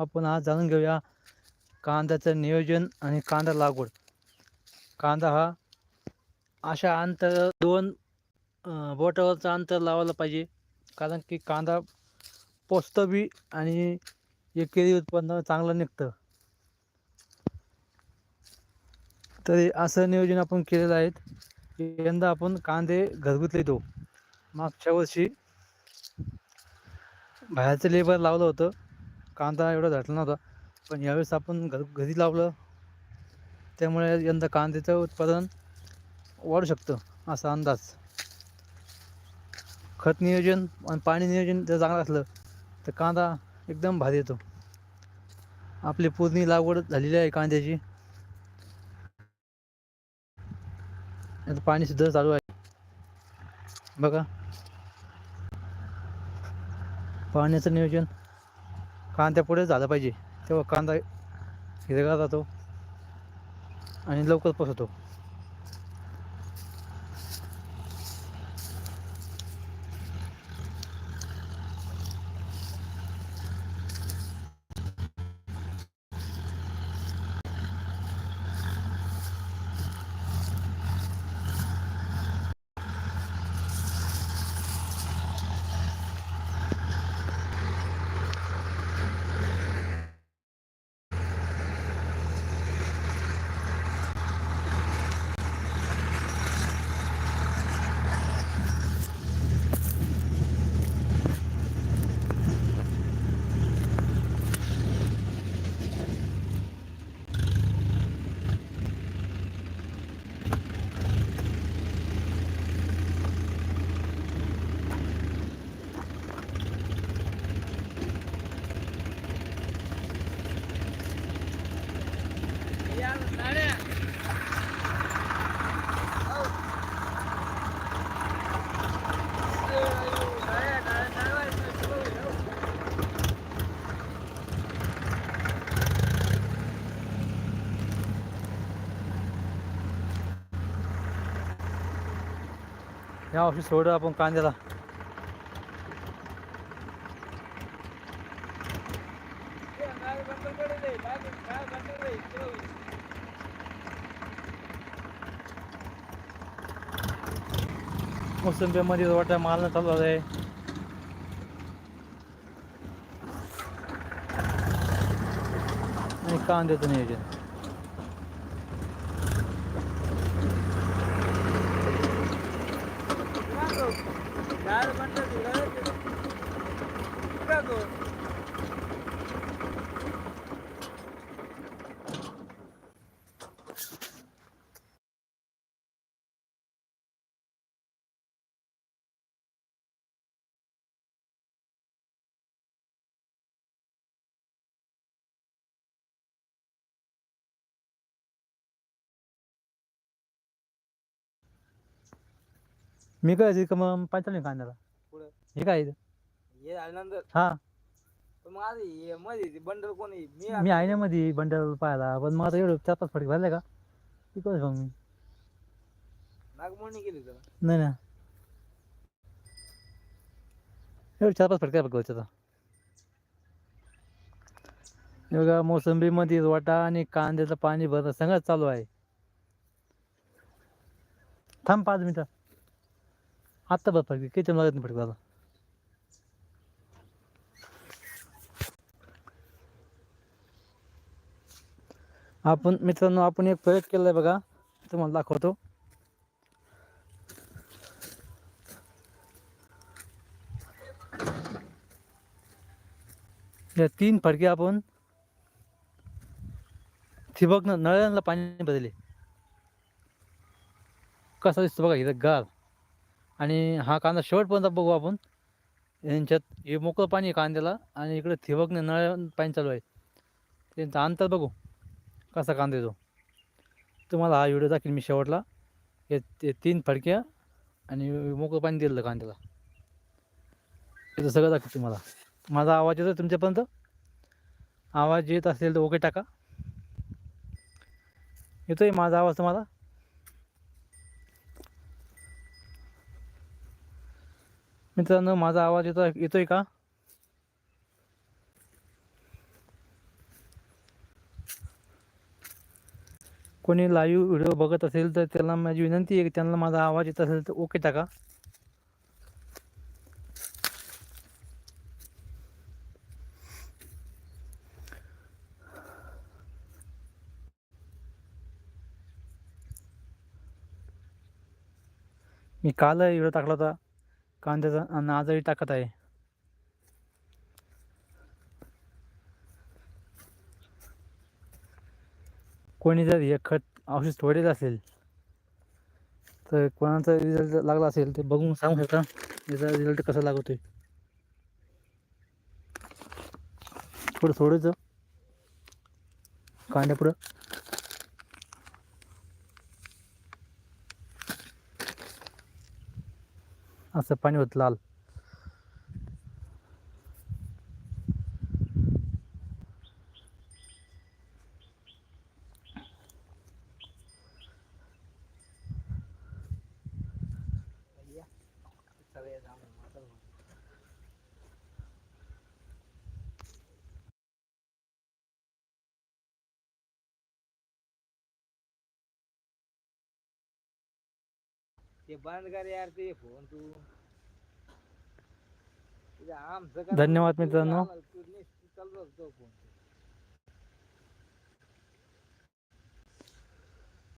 आपण आज जाणून घेऊया कांद्याचं नियोजन आणि कांदा लागवड. कांदा हा अशा अंतर दोन बोटावरचं अंतर लावायला पाहिजे. कारण की कांदा पोचतं बी आणि एकेरी उत्पन्न चांगलं निघतं. तरी असं नियोजन आपण केलेलं आहे. की यंदा आपण कांदे घरगुती येतो मागच्या वर्षी बाहेरचं लेबर लावलं होतं. कांदा एवढा झटला नव्हता. पण यावेळेस आपण घर घरी लावलं. त्यामुळे यंदा कांद्याचं उत्पादन वाढू शकतं असा अंदाज. खत नियोजन आणि पाणी नियोजन जर चांगलं असलं तर कांदा एकदम भारी येतो. आपली पूर्णी लागवड झालेली आहे कांद्याची. पाणी सुद्धा चालू आहे. बघा. पाण्याचं नियोजन कांद्यापुढे झालं पाहिजे. तेव्हा कांदा हिरगा जातो आणि लवकर पसरतो. या वर्षी सोडलं आपण कांद्याला. मोसंबीमध्ये वाटा माल चालू आहे. आणि कांद्याचं नियोजन. யாரு பண்றது? मी काय मग पाहिजे कांद्याला पुढं. हे काय इथं? हे झाल्यानंतर हा. पण मग आता हे मध्ये ते बंडल कोण आहे? मी मी आहे ना मध्ये बंडल पाहायला. पण मग आता एवढं चार पाच फटके भरले का? तिकडे मग मी. नागमोडणी केली त्याला नाही ना एवढे चार पाच फटके बघ आता. बघा मोसंबीमध्ये वाटा आणि कांद्याचं पाणी भरणं सगळं चालू आहे. थांब पाच मिनिटं. आत्ता बघ फटके किती लागत नाही फटके आता आपण मित्रांनो आपण एक प्रयोग केलाय बघा. तुम्हाला दाखवतो. या तीन फडके आपण ठिबक नळ्यांना पाणी बदले कसा दिसतो बघा इथं गार. आणि हा कांदा शेवटपर्यंत बघू आपण. यांच्यात हे मोकळं पाणी आहे कांद्याला आणि इकडे थिबकने नळ पाणी चालू आहे. त्यांचं अंतर बघू कसा कांदा येतो. तुम्हाला हा व्हिडिओ दाखील मी शेवटला. हे ते तीन फडक्या आणि मोकळं पाणी दिलं कांद्याला. इथं सगळं दाखवतो तुम्हाला. माझा आवाज येतो तुमच्यापर्यंत? आवाज येत असेल तर ओके टाका. येतोय माझा आवाज तुम्हाला? मित्रांनो माझा आवाज येतो येतोय का? कोणी लाईव्ह व्हिडिओ बघत असेल तर त्याला माझी विनंती आहे की त्यांना माझा आवाज येत असेल तर ओके टाका. मी काल व्हिडिओ टाकला होता. कांद्याचा आणि आजही टाकत आहे. कोणी जर हे खत औषध थोडेच असेल तर कोणाचा रिझल्ट लागला असेल ते बघून सांगू शकता. याचा रिझल्ट कसा लागतोय. पुढं सोडायचं कांद्या पुढं असं पाणी होत लाल. ते बंद कर यार ते फोन तू. तुझ्या आमचं धन्यवाद मित्रांनो. चालू असतो फोन.